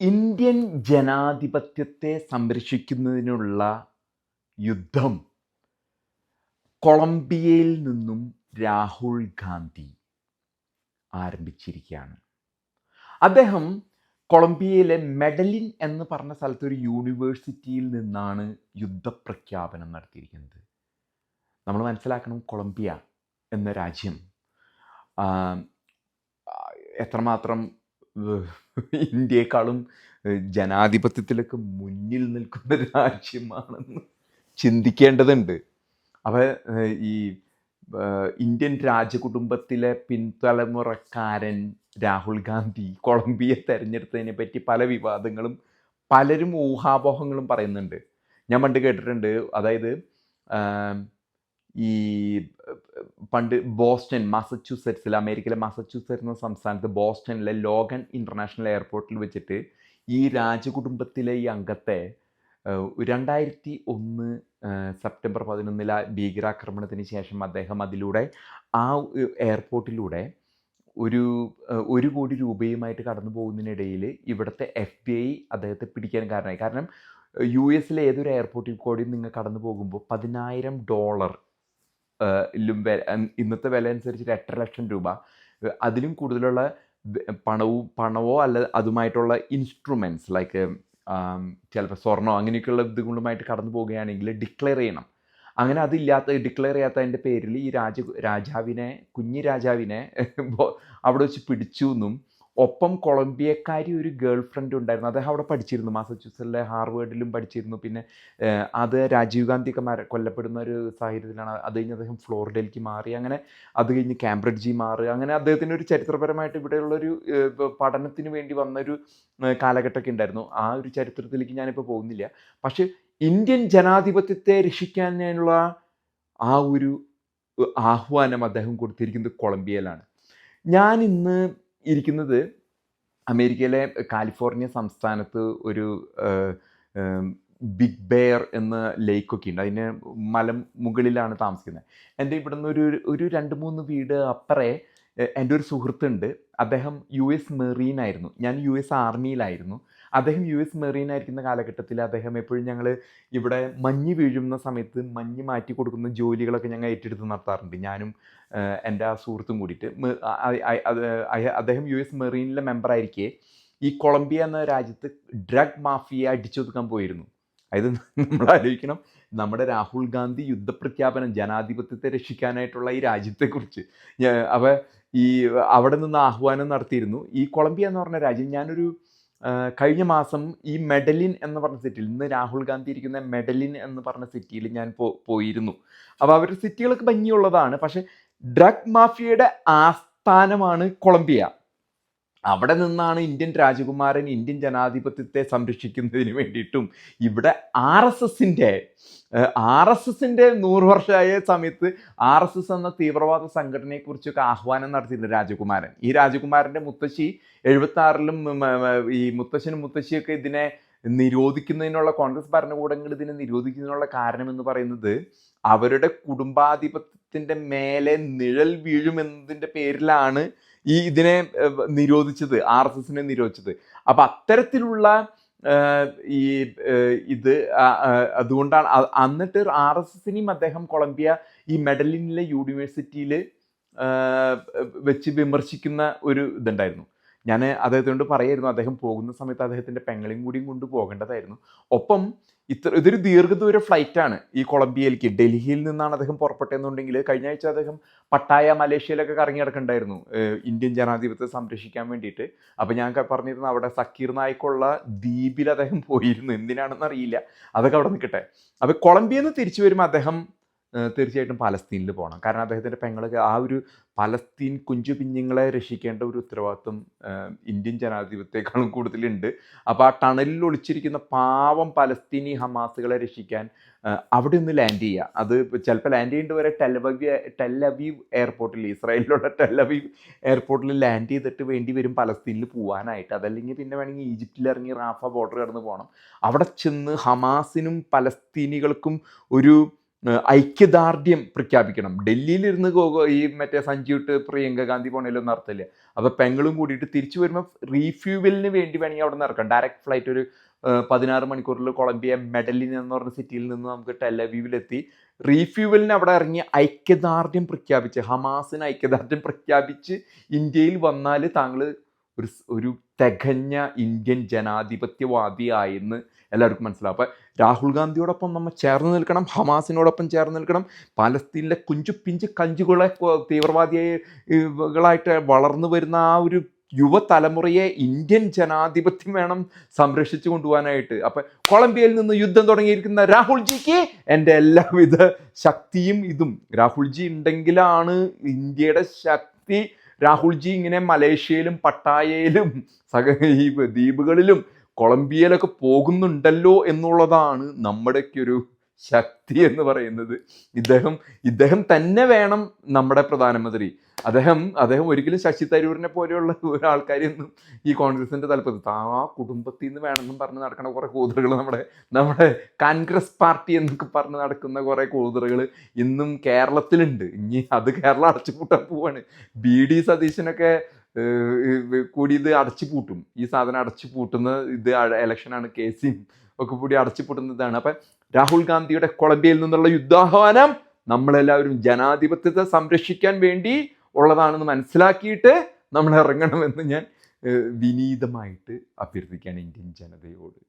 Indian ജനാധിപത്യത്തെ സംരക്ഷിക്കുന്നതിനുള്ള യുദ്ധം കൊളംബിയയിൽ നിന്നും രാഹുൽ ഗാന്ധി ആരംഭിച്ചിരിക്കുകയാണ്. അദ്ദേഹം കൊളംബിയയിലെ മെഡലിൻ എന്ന് പറഞ്ഞ സ്ഥലത്ത് ഒരു യൂണിവേഴ്സിറ്റിയിൽ നിന്നാണ് യുദ്ധപ്രഖ്യാപനം നടത്തിയിരിക്കുന്നത്. നമ്മൾ മനസ്സിലാക്കണം കൊളംബിയ എന്ന രാജ്യം എത്രമാത്രം ഇന്ത്യയെക്കാളും ജനാധിപത്യത്തിലേക്ക് മുന്നിൽ നിൽക്കുന്ന രാജ്യമാണെന്ന് ചിന്തിക്കേണ്ടതുണ്ട്. അപ്പോൾ ഈ ഇന്ത്യൻ രാജകുടുംബത്തിലെ പിൻതലമുറക്കാരൻ രാഹുൽ ഗാന്ധി കൊളംബിയ തെരഞ്ഞെടുത്തതിനെ പറ്റി പല വിവാദങ്ങളും പലരും ഊഹാപോഹങ്ങളും പറയുന്നുണ്ട്. ഞാൻ പണ്ട് കേട്ടിട്ടുണ്ട്. അതായത് ഈ പണ്ട് ബോസ്റ്റൺ മാസച്യൂസെറ്റ്സിൽ അമേരിക്കയിലെ മാസച്യൂസെറ്റ്സ് എന്ന സംസ്ഥാനത്ത് ബോസ്റ്റണിലെ ലോഗൻ ഇന്റർനാഷണൽ എയർപോർട്ടിൽ വെച്ചിട്ട് ഈ രാജകുടുംബത്തിലെ ഈ അംഗത്തെ രണ്ടായിരത്തി ഒന്ന് സെപ്റ്റംബർ പതിനൊന്നിലെ ഭീകരാക്രമണത്തിന് ശേഷം അദ്ദേഹം അതിലൂടെ ആ എയർപോർട്ടിലൂടെ ഒരു ഒരു കോടി രൂപയുമായിട്ട് കടന്നു പോകുന്നതിനിടയിൽ ഇവിടുത്തെ എഫ് ബി ഐ അദ്ദേഹത്തെ പിടിക്കാൻ കാരണമായി. കാരണം യു എസിലെ ഏതൊരു എയർപോർട്ടിൽ കൂടി നിങ്ങൾ കടന്നു പോകുമ്പോൾ പതിനായിരം ഡോളർ ലും ഇന്നത്തെ വില അനുസരിച്ചിട്ട് എട്ടര ലക്ഷം രൂപ. അതിലും കൂടുതലുള്ള പണവും പണവോ അല്ല അതുമായിട്ടുള്ള ഇൻസ്ട്രുമെന്റ്സ് ലൈക്ക് ചിലപ്പോൾ സ്വർണോ അങ്ങനെയൊക്കെയുള്ള ഇതുകളുമായിട്ട് കടന്നു പോവുകയാണെങ്കിൽ ഡിക്ലെയർ ചെയ്യണം. അങ്ങനെ അതില്ലാത്ത ഡിക്ലെയർ ചെയ്യാത്തതിന്റെ പേരിൽ ഈ രാജ രാജാവിനെ കുഞ്ഞി രാജാവിനെ അവിടെ വെച്ച് പിടിച്ചു എന്നും ഒപ്പം കൊളംബിയക്കാരി ഒരു ഗേൾ ഫ്രണ്ട് ഉണ്ടായിരുന്നു. അദ്ദേഹം അവിടെ പഠിച്ചിരുന്നു. മാസച്യൂസറ്റിലെ ഹാർവേഡിലും പഠിച്ചിരുന്നു. പിന്നെ അത് രാജീവ് ഗാന്ധി ഒക്കെ മര കൊല്ലപ്പെടുന്ന ഒരു സാഹചര്യത്തിലാണ് അത് കഴിഞ്ഞ് അദ്ദേഹം ഫ്ലോറിഡയിലേക്ക് മാറി. അങ്ങനെ അത് കഴിഞ്ഞ് കാംബ്രിഡ്ജിൽ മാറി. അങ്ങനെ അദ്ദേഹത്തിന്റെ ഒരു ചരിത്രപരമായിട്ട് ഇവിടെയുള്ളൊരു പഠനത്തിന് വേണ്ടി വന്നൊരു കാലഘട്ടമൊക്കെ ഉണ്ടായിരുന്നു. ആ ഒരു ചരിത്രത്തിലേക്ക് ഞാനിപ്പോൾ പോകുന്നില്ല. പക്ഷേ ഇന്ത്യൻ ജനാധിപത്യത്തെ രക്ഷിക്കാനുള്ള ആ ഒരു ആഹ്വാനം അദ്ദേഹം കൊടുത്തിരിക്കുന്നത് കൊളംബിയയിലാണ്. ഞാൻ ഇന്ന് ഇരിക്കുന്നത് അമേരിക്കയിലെ കാലിഫോർണിയ സംസ്ഥാനത്ത് ഒരു ബിഗ് ബെയർ എന്ന ലേക്കൊക്കെ ഉണ്ട്. അതിന് മലം മുകളിലാണ് താമസിക്കുന്നത്. എന്റെ ഇവിടുന്ന് ഒരു ഒരു രണ്ട് മൂന്ന് വീട് അപ്പറേ എന്റെ ഒരു സുഹൃത്തുണ്ട്. അദ്ദേഹം യു എസ് മെറീൻ ആയിരുന്നു. ഞാൻ യു എസ് ആർമിയിലായിരുന്നു. അദ്ദേഹം യു എസ് മെറീൻ ആയിരിക്കുന്ന കാലഘട്ടത്തിൽ അദ്ദേഹം എപ്പോഴും ഞങ്ങൾ ഇവിടെ മഞ്ഞ് വീഴുന്ന സമയത്ത് മഞ്ഞ് മാറ്റി കൊടുക്കുന്ന ജോലികളൊക്കെ ഞങ്ങൾ ഏറ്റെടുത്ത് നടത്താറുണ്ട്. ഞാനും എന്റെ ആ സുഹൃത്തും കൂടിയിട്ട്. അദ്ദേഹം യു എസ് മെറീനിലെ മെമ്പറായിരിക്കെ ഈ കൊളംബിയ എന്ന രാജ്യത്ത് ഡ്രഗ് മാഫിയ അടിച്ചൊതുക്കാൻ പോയിരുന്നു. അതായത് നമ്മൾ ആലോചിക്കണം നമ്മുടെ രാഹുൽ ഗാന്ധി യുദ്ധപ്രഖ്യാപനം ജനാധിപത്യത്തെ രക്ഷിക്കാനായിട്ടുള്ള ഈ രാജ്യത്തെക്കുറിച്ച്. അവ ഈ അവിടെ നിന്ന് ആഹ്വാനം നടത്തിയിരുന്നു. ഈ കൊളംബിയ എന്ന് പറഞ്ഞ രാജ്യം ഞാനൊരു കഴിഞ്ഞ മാസം ഈ മെഡലിൻ എന്ന് പറഞ്ഞ സിറ്റിയിൽ ഇന്ന് രാഹുൽ ഗാന്ധി ഇരിക്കുന്ന മെഡലിൻ എന്ന് പറഞ്ഞ സിറ്റിയിൽ ഞാൻ പോയിരുന്നു. അപ്പോൾ അവരുടെ സിറ്റികളൊക്കെ ഭംഗിയുള്ളതാണ്. പക്ഷേ ഡ്രഗ് മാഫിയയുടെ ആസ്ഥാനമാണ് കൊളംബിയ. അവിടെ നിന്നാണ് ഇന്ത്യൻ രാജകുമാരൻ ഇന്ത്യൻ ജനാധിപത്യത്തെ സംരക്ഷിക്കുന്നതിന് വേണ്ടിയിട്ടും ഇവിടെ ആർ എസ് എസിന്റെ ആർ എസ് എസിന്റെ നൂറ് വർഷമായ സമയത്ത് ആർ എസ് എസ് എന്ന തീവ്രവാദ സംഘടനയെക്കുറിച്ചൊക്കെ ആഹ്വാനം നടത്തിയിട്ടുണ്ട് രാജകുമാരൻ. ഈ രാജകുമാരന്റെ മുത്തശ്ശി എഴുപത്തി ആറിലും ഈ മുത്തശ്ശനും മുത്തശ്ശിയൊക്കെ ഇതിനെ നിരോധിക്കുന്നതിനുള്ള കോൺഗ്രസ് ഭരണകൂടങ്ങൾ ഇതിനെ നിരോധിക്കുന്നതിനുള്ള കാരണം എന്ന് പറയുന്നത് അവരുടെ കുടുംബാധിപത്യത്തിന്റെ മേലെ നിഴൽ വീഴുമെന്നതിന്റെ പേരിലാണ് ഈ ഇതിനെ നിരോധിച്ചത് ആർ എസ് എസിനെ നിരോധിച്ചത്. അപ്പം അത്തരത്തിലുള്ള ഈ ഇത് അതുകൊണ്ടാണ് എന്നിട്ട് ആർ എസ് എസിനെയും അദ്ദേഹം കൊളംബിയ ഈ മെഡലിനിലെ യൂണിവേഴ്സിറ്റിയിൽ വെച്ച് വിമർശിക്കുന്ന ഒരു ഇതുണ്ടായിരുന്നു. ഞാൻ അദ്ദേഹത്തിനോട് പറയായിരുന്നു അദ്ദേഹം പോകുന്ന സമയത്ത് അദ്ദേഹത്തിന്റെ പെങ്ങളെയും കൂടിയും കൊണ്ട് പോകേണ്ടതായിരുന്നു. ഒപ്പം ഇത്ര ഇതൊരു ദീർഘദൂര ഫ്ലൈറ്റാണ് ഈ കൊളംബിയയിലേക്ക് ഡൽഹിയിൽ നിന്നാണ് അദ്ദേഹം പുറപ്പെട്ടതെന്നുണ്ടെങ്കിൽ കഴിഞ്ഞ ആഴ്ച അദ്ദേഹം പട്ടായ മലേഷ്യയിലൊക്കെ കറങ്ങി കിടക്കണ്ടായിരുന്നു ഇന്ത്യൻ ജനാധിപത്യത്തെ സംരക്ഷിക്കാൻ വേണ്ടിയിട്ട്. അപ്പം ഞാൻ പറഞ്ഞിരുന്നു അവിടെ സക്കീർ നായിക്കുള്ള ദ്വീപിൽ അദ്ദേഹം പോയിരുന്നു. എന്തിനാണെന്ന് അറിയില്ല അതൊക്കെ അവിടെ നിൽക്കട്ടെ. അപ്പോൾ കൊളംബിയയിൽ നിന്ന് തിരിച്ചു വരുമ്പോൾ അദ്ദേഹം തീർച്ചയായിട്ടും പലസ്തീനിൽ പോകണം കാരണം അദ്ദേഹത്തിന്റെ പെങ്ങളൊക്കെ ആ ഒരു പലസ്തീൻ കുഞ്ചു പിഞ്ഞുങ്ങളെ രക്ഷിക്കേണ്ട ഒരു ഉത്തരവാദിത്വം ഇന്ത്യൻ ജനാധിപത്യത്തെക്കാളും കൂടുതലുണ്ട്. അപ്പോൾ ആ ടണലിൽ ഒളിച്ചിരിക്കുന്ന പാവം പലസ്തീനി ഹമാസുകളെ രക്ഷിക്കാൻ അവിടെ ഒന്ന് ലാൻഡ് ചെയ്യുക അത് ചിലപ്പോൾ ലാൻഡ് ചെയ്യേണ്ടി വരെ ടെലവീവ് ടെലവീവ് എയർപോർട്ടിൽ ഇസ്രായേലിലുള്ള ടെലവീവ് എയർപോർട്ടിൽ ലാൻഡ് ചെയ്തിട്ട് വേണ്ടി വരും പലസ്തീനിൽ പോകാനായിട്ട് അതല്ലെങ്കിൽ പിന്നെ വേണമെങ്കിൽ ഈജിപ്തിൽ ഇറങ്ങി റാഫ ബോർഡർ കടന്ന് പോകണം അവിടെ ചെന്ന് ഹമാസിനും പലസ്തീനികൾക്കും ഒരു ഐക്യദാർഢ്യം പ്രഖ്യാപിക്കണം. ഡൽഹിയിലിരുന്ന് ഈ മറ്റേ സഞ്ജീവിട്ട് പ്രിയങ്ക ഗാന്ധി പോണേലൊന്നും അർത്ഥമില്ല അപ്പോൾ പെങ്ങളും കൂടിയിട്ട് തിരിച്ചു വരുമ്പോൾ റീഫ്യൂവലിന് വേണ്ടി വേണമെങ്കിൽ അവിടെ നിന്ന് ഇറക്കാം ഡയറക്റ്റ് ഫ്ലൈറ്റ് ഒരു പതിനാറ് മണിക്കൂറിൽ കൊളംബിയ മെഡലിൻ എന്ന് പറഞ്ഞ സിറ്റിയിൽ നിന്ന് നമുക്ക് ടെലവീവിലെത്തി റീഫ്യൂവലിന് അവിടെ ഇറങ്ങി ഐക്യദാർഢ്യം പ്രഖ്യാപിച്ച് ഹമാസിന് ഐക്യദാർഢ്യം പ്രഖ്യാപിച്ച് ഇന്ത്യയിൽ വന്നാൽ താങ്കൾ ഒരു ഒരു തികഞ്ഞ ഇന്ത്യൻ ജനാധിപത്യവാദിയായെന്ന് എല്ലാവർക്കും മനസ്സിലാവും. അപ്പം രാഹുൽ ഗാന്ധിയോടൊപ്പം നമ്മൾ ചേർന്ന് നിൽക്കണം ഹമാസിനോടൊപ്പം ചേർന്ന് നിൽക്കണം. പലസ്തീനിലെ കുഞ്ചു പിഞ്ച് കഞ്ചുകളെ തീവ്രവാദികളായിട്ട് വളർന്നു വരുന്ന ആ ഒരു യുവതലമുറയെ ഇന്ത്യൻ ജനാധിപത്യം വേണം സംരക്ഷിച്ചു കൊണ്ടുപോകാനായിട്ട്. അപ്പം കൊളംബിയയിൽ നിന്ന് യുദ്ധം തുടങ്ങിയിരിക്കുന്ന രാഹുൽജിക്ക് എന്റെ എല്ലാവിധ ശക്തിയും ഇതും. രാഹുൽജി ഉണ്ടെങ്കിലാണ് ഇന്ത്യയുടെ ശക്തി രാഹുൽജി ഇങ്ങനെ മലേഷ്യയിലും പട്ടായയിലും സക ഈ ദ്വീപുകളിലും കൊളംബിയയിലൊക്കെ പോകുന്നുണ്ടല്ലോ എന്നുള്ളതാണ് നമ്മുടെയൊക്കെ ഒരു ശക്തി എന്ന് പറയുന്നത്. ഇദ്ദേഹം ഇദ്ദേഹം തന്നെ വേണം നമ്മുടെ പ്രധാനമന്ത്രി അദ്ദേഹം അദ്ദേഹം ഒരിക്കലും ശശി തരൂരിനെ പോലെയുള്ള ഒരാൾക്കാരെയൊന്നും ഈ കോൺഗ്രസിന്റെ തലപ്പത്ത് ആ കുടുംബത്തിൽ നിന്ന് വേണമെന്നും പറഞ്ഞ് നടക്കുന്ന കുറേ കൂതറുകൾ നമ്മുടെ നമ്മുടെ കോൺഗ്രസ് പാർട്ടി എന്നൊക്കെ പറഞ്ഞ് നടക്കുന്ന കുറേ കൂതറുകൾ ഇന്നും കേരളത്തിലുണ്ട്. ഇനി അത് കേരളം അടച്ചുപൂട്ടാൻ പോവാണ്. ബി ഡി സതീശനൊക്കെ കൂടി ഇത് അടച്ചു പൂട്ടും. ഈ സാധനം അടച്ചു പൂട്ടുന്ന ഇത് ഇലക്ഷനാണ് കേസിയും ഒക്കെ കൂടി അടച്ചു പൂട്ടുന്നതാണ് അപ്പം രാഹുൽ ഗാന്ധിയുടെ കൊളംബിയയിൽ നിന്നുള്ള യുദ്ധാഹ്വാനം നമ്മളെല്ലാവരും ജനാധിപത്യത്തെ സംരക്ഷിക്കാൻ വേണ്ടി ഉള്ളതാണെന്ന് മനസ്സിലാക്കിയിട്ട് നമ്മൾ ഇറങ്ങണമെന്ന് ഞാൻ വിനീതമായിട്ട് അഭ്യർത്ഥിക്കുകയാണ് ഇന്ത്യൻ ജനതയോട്.